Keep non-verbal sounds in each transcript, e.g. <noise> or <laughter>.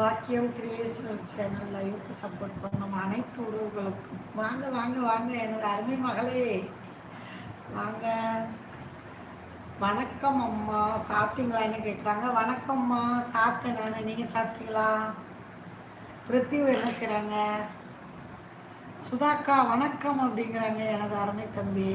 பாக்கியம் creational channel லைவுக்கு support பண்ணும் அனைத்து உறவுகளுக்கும். வாங்க வாங்க வாங்க எனது அருமை மகளே. வாங்க. வணக்கம் அம்மா. சாப்பிட்டீங்களான்னு கேட்குறாங்க வணக்கம்மா சாப்பிட்டேன் நான். நீங்கள் சாப்பிட்டீங்களா? பிருத்திவு என்ன செய்கிறாங்க சுதாக்கா வணக்கம் அப்படிங்கிறாங்க எனது அருமை தம்பி.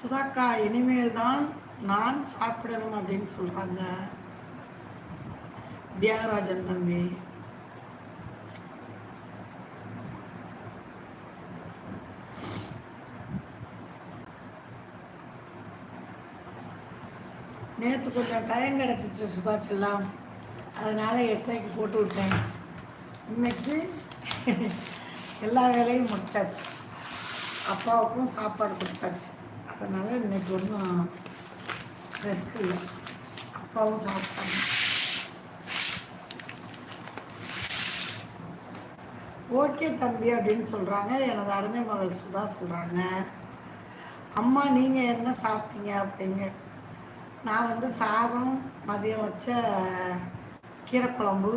சுதாக்கா இனிமேல் தான் நான் சாப்பிடணும் அப்படின்னு சொல்கிறாங்க தியாகராஜன் தம்பி. நேற்று கொஞ்சம் டைம் கிடச்சிச்சு சுதா செல்லாம் அதனால் எட்டரைக்கு போட்டு விட்டேன். இன்னைக்கு எல்லா வேலையும் முடிச்சாச்சு. அப்பாவுக்கும் சாப்பாடு கொடுத்தாச்சு. அதனால் இன்னைக்கு ஒன்றும் ரெஸ்க் இல்லை. அப்பாவும் சாப்பிட்டாங்க. ஓகே தம்பி அப்படின்னு சொல்கிறாங்க எனது அருமை மகள் சுதா சொல்கிறாங்க அம்மா நீங்கள் என்ன சாப்பிட்டீங்க அப்படிங்க நான் வந்து சாதம் மதியம் வச்ச கீரைக்குழம்பு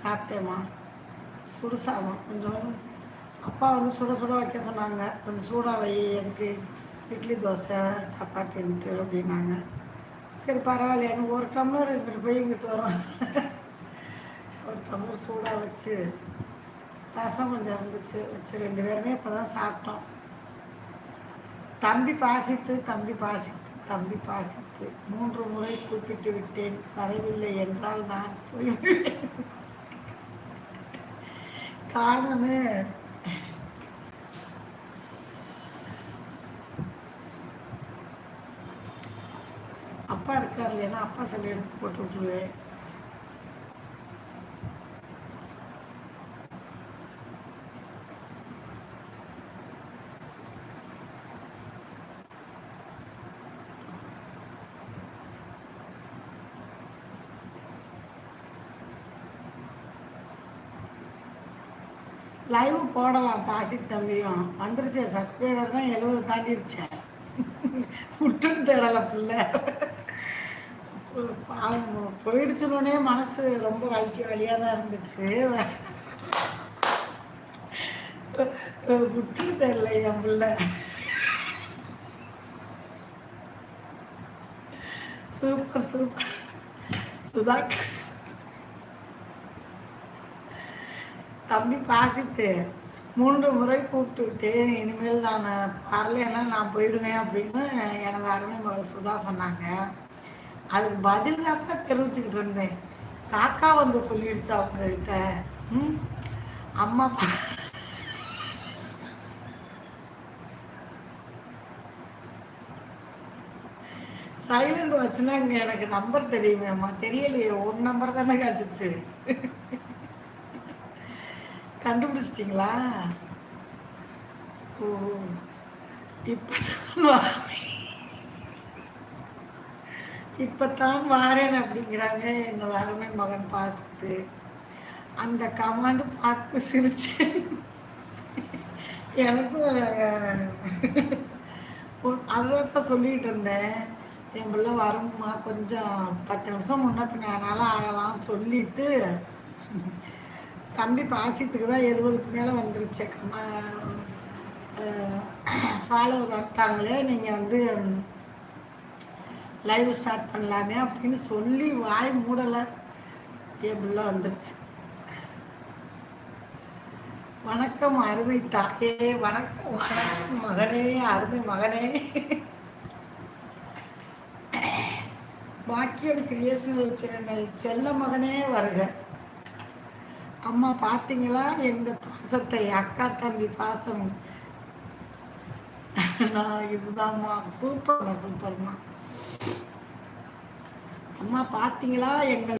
சாப்பிட்டேம்மா. சுடு சாதம் கொஞ்சம் அப்பா வந்து சுட சுட வைக்க சொன்னாங்க. கொஞ்சம் சூடாக வை எனக்கு இட்லி தோசை சப்பாத்தி இருந்துட்டு அப்படின்னாங்க. சரி பரவாயில்ல எனக்கு ஒரு டம்ளர் இங்கிட்டு போய் இங்கிட்டு வரோம். ஒரு டம்ளர் சூடாக வச்சு ரசம் கொஞ்சம் இருந்துச்சு வச்சு ரெண்டு பேருமே இப்போ தான் சாப்பிட்டோம். தம்பி பாசித்து தம்பி பாசித்து தம்பி பாசித்து மூன்று முறை கூப்பிட்டு விட்டேன். வரவில்லை என்றால் நான் போய் காரணமே அப்பா இருக்கார் இல்லைன்னா அப்பா சில எடுத்து போட்டு விட்டுருவேன். லைவ் போடலாம் பாசி தம்பியும். வந்துருச்சு சப்ஸ்கிரைபர் தான் எழுபது தாண்டிருச்சேன் <laughs> விட்டுன்னு தேடலை பிள்ளை. பாவம் போயிடுச்சுனோடனே மனசு ரொம்ப வலிச்சு வழியாக தான் இருந்துச்சு. விட்டு தெரியல என் பிள்ளை. Super super. சுதா தம்பி பாசித்து மூன்று முறை கூப்பிட்டு விட்டேன் இனிமேல் நான் வரலைன்னா நான் போயிடுவேன் அப்படின்னு எனது அருமை மகள் சுதா சொன்னாங்க. அதுக்கு பதில் தான் தெரிவிச்சுக்கிட்டு இருந்தேன். காக்கா வந்து சொல்லிடுச்சு அவங்ககிட்ட. ம்? அம்மா சைலண்ட் வச்சுன்னா இங்கே எனக்கு நம்பர் தெரியுமே அம்மா. தெரியலையே ஒரு நம்பர் தானே காட்டுச்சு. கண்டுபிடிச்சிட்டிங்களா? ஓ இப்போ இப்போத்தான் வாரேன் அப்படிங்கிறாங்க என்னோட அருமை மகன் பாசத்து அந்த கமாண்டு பார்த்து சிரிச்சேன் எனக்கும் அதான் சொல்லிகிட்டு இருந்தேன். என் பிள்ளை வரும்மா கொஞ்சம் பத்து நிமிஷம் முன்ன பின்ன ஆனாலும் ஆகலாம் சொல்லிட்டு தம்பி பாசியத்துக்கு தான் எழுபதுக்கு மேலே வந்துருச்சு. ஃபாலோவர் வந்துட்டாங்களே நீங்கள் வந்து லைவ் ஸ்டார்ட் பண்ணலாமே அப்படின்னு சொல்லி வாய் மூடலை. டேபிளில் வந்துருச்சு. வணக்கம் அருமை தாயே வணக்கம் வணக்கம் மகனே அருமை மகனே. பாக்கியம் கிரியேஷனல் சேனல் செல்ல மகனே வருக. அம்மா பார்த்தீங்களா எங்கள் பாசத்தை அக்கா தம்பி பாசம். நான் இதுதான்மா சூப்பர்மா சூப்பர்மா அம்மா பார்த்தீங்களா எங்கள்